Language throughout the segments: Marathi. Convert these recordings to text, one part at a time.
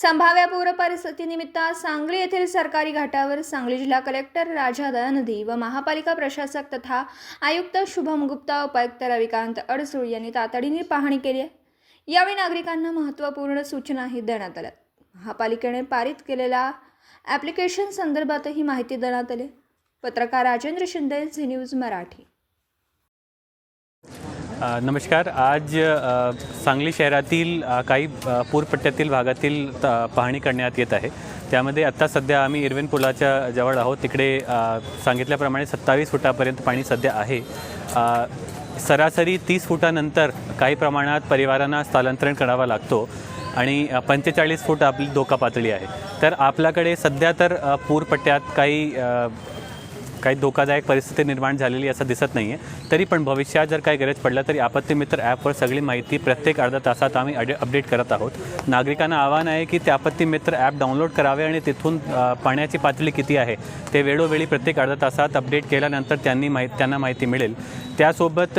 संभाव्य पूर परिस्थितीनिमित्त सांगली येथील सरकारी घाटावर सांगली जिल्हा कलेक्टर राजा दयानदी व महापालिका प्रशासक तथा आयुक्त शुभम गुप्ता उपायुक्त रविकांत अडसूळ यांनी तातडीने पाहणी केली आहे. यावेळी नागरिकांना महत्त्वपूर्ण सूचनाही देण्यात आल्या. महापालिकेने पारित केलेल्या ॲप्लिकेशन संदर्भातही माहिती देण्यात आली. पत्रकार राजेंद्र शिंदे झी न्यूज मराठी. नमस्कार. आज सांगली शहरातील काही पूरपट्ट्यातील भागातील त- पाहणी करण्यात येत आहे. त्यामध्ये आत्ता सध्या आम्ही इरविन पुलाच्या जवळ आहोत. तिकडे सांगितल्याप्रमाणे सत्तावीस फुटापर्यंत पाणी सध्या आहे. सरासरी तीस फुटानंतर काही प्रमाणात परिवारांना स्थलांतरण करावा लागतो आणि पंचेचाळीस फूट आपली धोका पातळी आहे. तर आपल्याकडे सध्या तर पूरपट्ट्यात काही काही धोकादायक परिस्थिती निर्माण झालेली असं दिसत नाही आहे तरी पण भविष्यात जर काही गरज पडलं तरी आपत्ती मित्र ॲपवर सगळी माहिती प्रत्येक अर्ध्या तासात आम्ही अडे अपडेट करत आहोत. नागरिकांना आव्हान आहे की ते आपत्ती मित्र ॲप डाउनलोड करावे आणि तिथून पाण्याची पातळी किती आहे ते वेळोवेळी प्रत्येक अर्ध्या तासात अपडेट केल्यानंतर त्यांनी माहिती त्यांना माहिती मिळेल. त्यासोबत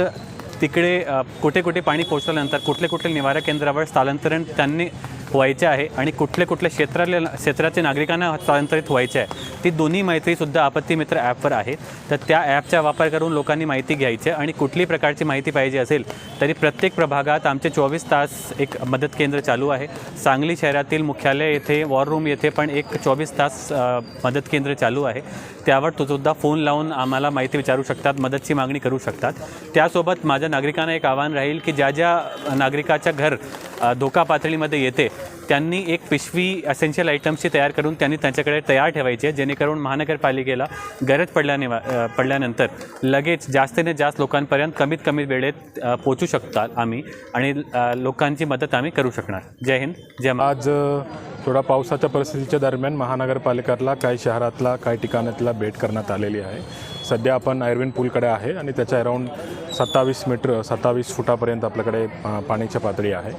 तिकडे कुठे कुठे पाणी पोचल्यानंतर कुठले कुठले निवारा केंद्रावर स्थलांतरण त्यांनी व्हायचे आहे आणि कुठले कुठले क्षेत्रातले क्षेत्राचे नागरिकांना हस्तांतरित व्हायचे आहे. ती दोन्ही माहितीसुद्धा आपत्ती मित्र ॲपवर आहे. तर त्या ॲपचा वापर करून लोकांनी माहिती घ्यायची आहे आणि कुठली प्रकारची माहिती पाहिजे असेल तरी प्रत्येक प्रभागात आमचे चोवीस तास एक मदत केंद्र चालू आहे. सांगली शहरातील मुख्यालय येथे वॉर रूम येथे पण एक चोवीस तास मदत केंद्र चालू आहे. त्यावर तो सुद्धा फोन लावून आम्हाला माहिती विचारू शकतात मदतची मागणी करू शकतात. त्यासोबत माझ्या नागरिकांना एक आव्हान राहील की ज्या ज्या नागरिकाच्या घर धोका पातळीमध्ये येते. त्यांनी एक पिशवी असेन्शियल आयटम्सची तयार करून त्यांनी त्यांच्याकडे तयार ठेवायची आहे. जेणेकरून महानगरपालिकेला गरज पडल्याने पडल्यानंतर लगेच जास्तीने जास्त लोकांपर्यंत कमीत कमी वेळेत पोचू शकतात आम्ही आणि लोकांची मदत आम्ही करू शकणार. जय हिंद जय आज थोडा पावसाच्या परिस्थितीच्या दरम्यान महानगरपालिकेला काही शहरातला काही ठिकाणातला भेट करण्यात आलेली आहे. सध्या आपण आयर्विन पूलकडे आहे आणि त्याच्या अराऊंड सत्तावीस मीटर सत्तावीस फुटापर्यंत आपल्याकडे पाण्याची पातळी आहे.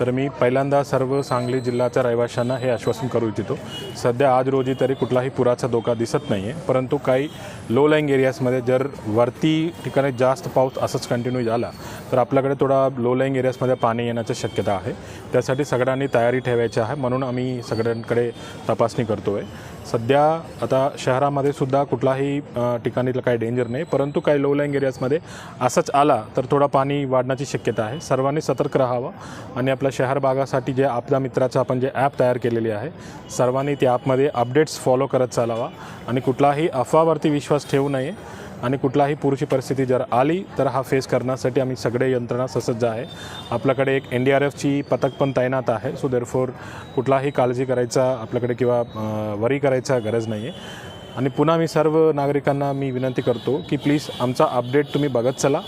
तर मी पहिल्यांदा सर्व सांगली जिल्ह्याच्या रहिवाशांना हे आश्वासन करू इच्छितो. सध्या आज रोजी तरी कुठलाही पुराचा धोका दिसत नाही आहे परंतु काही लो लाईंग एरियाजमध्ये जर वरती ठिकाणी जास्त पाऊस असंच कंटिन्यू झाला तर आपल्याकडे थोडा लो लाईंग एरियाजमध्ये पाणी येण्याची शक्यता आहे. त्यासाठी सगळ्यांनी तयारी ठेवायची आहे म्हणून आम्ही सगळ्यांकडे तपासणी करतो आहे सध्या आता शहरामध्ये सुद्धा कुठलाही अ, ठिकाणी काही डेंजर नाही परंतु काही लो लाईंग एरियाजमध्ये असंच आला तर थोडा पाणी वाढण्याची शक्यता आहे. सर्वांनी सतर्क राहावं आणि आपल्या आपल्या शहर भागासाठी जे आपल्या मित्राचं आपण जे ॲप तयार केलेली आहे सर्वांनी त्या ॲपमध्ये अपडेट्स फॉलो करत चालावा. आणि कुठलाही अफवावरती विश्वास ठेवू नये. आणि कुठलाही पुरुषी परिस्थिती जर आली तर हा फेस करण्यासाठी आम्ही सगळे यंत्रणा ससज्ज आहे. आपल्याकडे एक एन डी आर एफची पथक पण तैनात आहे सो देरफोर कुठलाही काळजी करायचा आपल्याकडे किंवा वरी करायचा गरज नाही आहे आणि पुन्हा मी सर्व नागरिकांना मी विनंती करतो की प्लीज आमचा अपडेट तुम्ही बघत चला.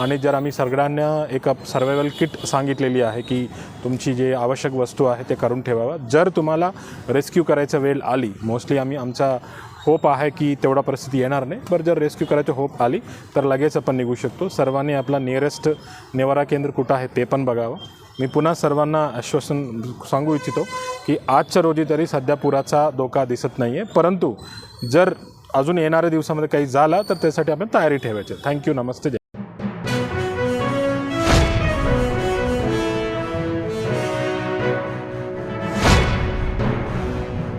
आणि जर आम्ही सगळ्यांना एक सर्वायवल किट सांगितलेली आहे की तुमची जे आवश्यक वस्तू आहे ते करून ठेवावा. जर तुम्हाला रेस्क्यू करायचा वेळ आली मोस्टली आम्ही आमचा होप आहे की तेवढा परिस्थिती येणार नाही पण जर रेस्क्यू करायची होप आली तर लगेच आपण निघू शकतो. सर्वांनी आपला नियरेस्ट निवारा केंद्र कुठं आहे ते पण बघावं. मी पुन्हा सर्वांना आश्वासन सांगू इच्छितो की आजच्या रोजी तरी सध्या पुराचा धोका दिसत नाही आहे परंतु जर अजून येणाऱ्या दिवसामध्ये काही झाला तर त्यासाठी आपण तयारी ठेवायची. थँक्यू नमस्ते. जय